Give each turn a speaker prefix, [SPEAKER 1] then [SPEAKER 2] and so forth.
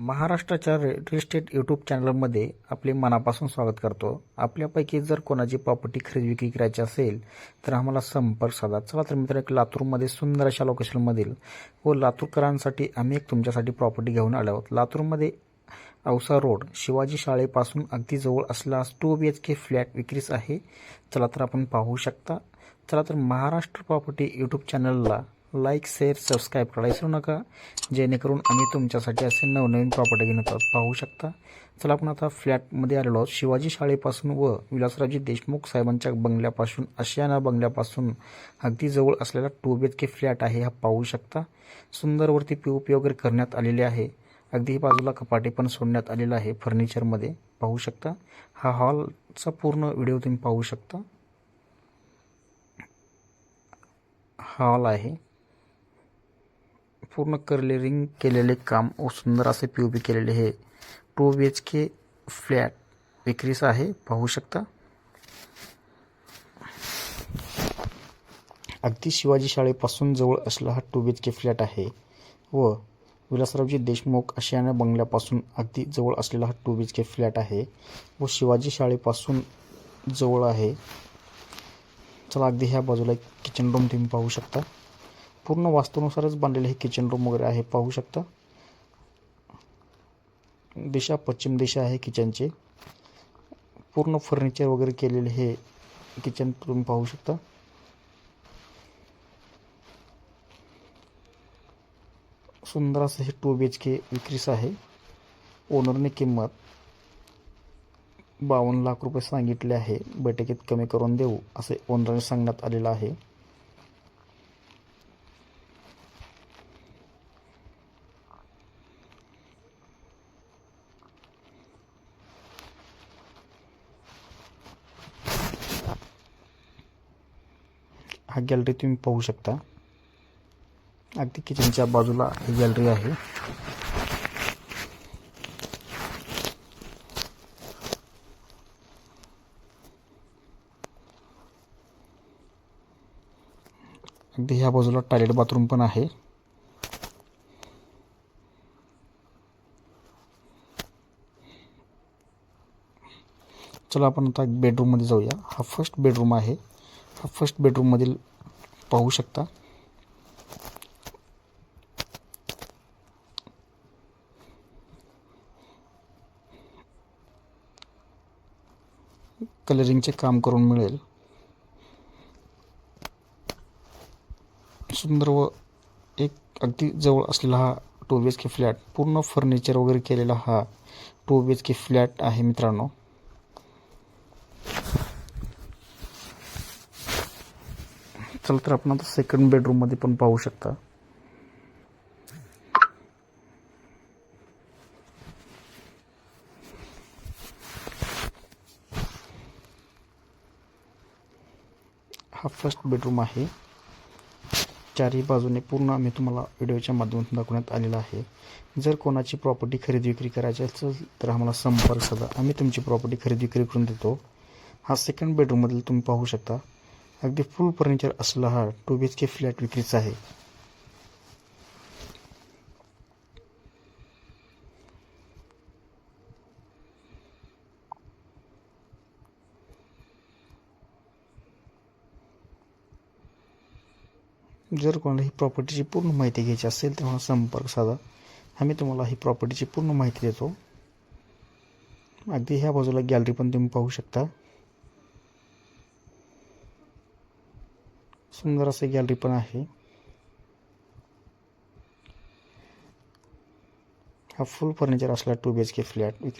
[SPEAKER 1] महाराष्ट्राच्या real estate YouTube चॅनलमध्ये आपले मनापासून स्वागत करतो. आपल्यापैकी जर कोणाची प्रॉपर्टी खरेदी विक्री करायची असेल तर आम्हाला संपर्क साधा. चला तर मित्र एक लातूरमध्ये सुंदर अशा लोकेशनमधील व लातूरकरांसाठी आम्ही एक तुमच्यासाठी प्रॉपर्टी घेऊन आलो आहोत. लातूरमध्ये औसा रोड शिवाजी शाळेपासून अगदी जवळ असला two B H K flat विक्रीस आहे. चला तर आपण पाहू शकता. चला तर महाराष्ट्र प्रॉपर्टी यूट्यूब चॅनलला लाईक शेअर सबस्क्राईब करायला विसरू नका. जेणेकरून आम्ही तुमच्यासाठी असे नवनवीन प्रॉपर्टी घेऊन येतात पाहू शकता. चला आपण आता फ्लॅटमध्ये आलेलो आहोत. शिवाजी शाळेपासून व विलासरावजी देशमुख साहेबांच्या बंगल्यापासून आशियाना बंगल्यापासून अगदी जवळ असलेला two B H K flat आहे हा पाहू शकता. सुंदरवरती पी ओ पी वगैरे करण्यात आलेले आहे. अगदी बाजूला कपाटे पण सोडण्यात आलेलं आहे फर्निचरमध्ये. पाहू शकता. हा हॉलचा पूर्ण व्हिडिओ तुम्ही पाहू शकता. हॉल आहे. पूर्ण कलरिंग केलेले काम व सुंदर असे पी पी केलेले हे two B H K flat विक्रीस आहे. पाहू शकता. अगदी शिवाजी शाळेपासून जवळ असलेला हा two B H K flat आहे व विलासरावजी देशमुख आशियाना बंगल्यापासून अगदी जवळ असलेला हा two B H K flat आहे व शिवाजी शाळेपासून जवळ आहे. चला अगदी ह्या बाजूला किचन रूम तुम्ही पाहू शकता. पूर्ण वास्तूनुसारच बांधलेले हे किचन रूम वगैरे आहे पाहू शकता. दिशा पश्चिम दिशा आहे किचनचे पूर्ण फर्निचर वगैरे केलेले हे किचन तुम्ही पाहू शकता. सुंदर असं हे टू बी एच के विक्रीस आहे. ओनरने किंमत बावन्न लाख रुपये सांगितले आहे. बैठकीत कमी करून देऊ असे ओनरने सांगण्यात आलेलं आहे. हा गॅलरी तुम्ही पाहू शकता. अगदी किचनच्या बाजूला ही गॅलरी आहे. अगदी ह्या बाजूला टॉयलेट बाथरूम पण आहे. चला आपण आता बेडरूममध्ये जाऊया. हा फर्स्ट बेडरूम आहे. हा फर्स्ट बेडरूममधील पाहू शकता. कलरिंगचे काम करून मिळेल. सुंदर व एक अगदी जवळ असलेला हा two B H K flat पूर्ण फर्निचर वगैरे केलेला हा two B H K flat आहे मित्रांनो. चला तर आपण आता सेकंड बेडरूममध्ये पण पाहू शकता. हा फर्स्ट बेडरूम आहे. चारही बाजूने पूर्ण आम्ही तुम्हाला व्हिडिओच्या माध्यमातून दाखवण्यात आलेला आहे. जर कोणाची प्रॉपर्टी खरेदी विक्री करायची असेल तर आम्हाला संपर्क साधा. आम्ही तुमची प्रॉपर्टी खरेदी विक्री करून देतो. हा सेकंड बेडरूममधील तुम्ही पाहू शकता. अगदी फुल फर्निचर असला हा. Two B H K flat विक्रीचा आहे. जर कोणाला ही प्रॉपर्टीची पूर्ण माहिती घ्यायची असेल तेव्हा संपर्क साधा. आम्ही तुम्हाला ही प्रॉपर्टीची पूर्ण माहिती देतो. अगदी ह्या बाजूला गॅलरी पण तुम्ही पाहू शकता. सुंदर असं गॅलरी पण आहे. हा फुल फर्निचर असला two B H K flat विक्री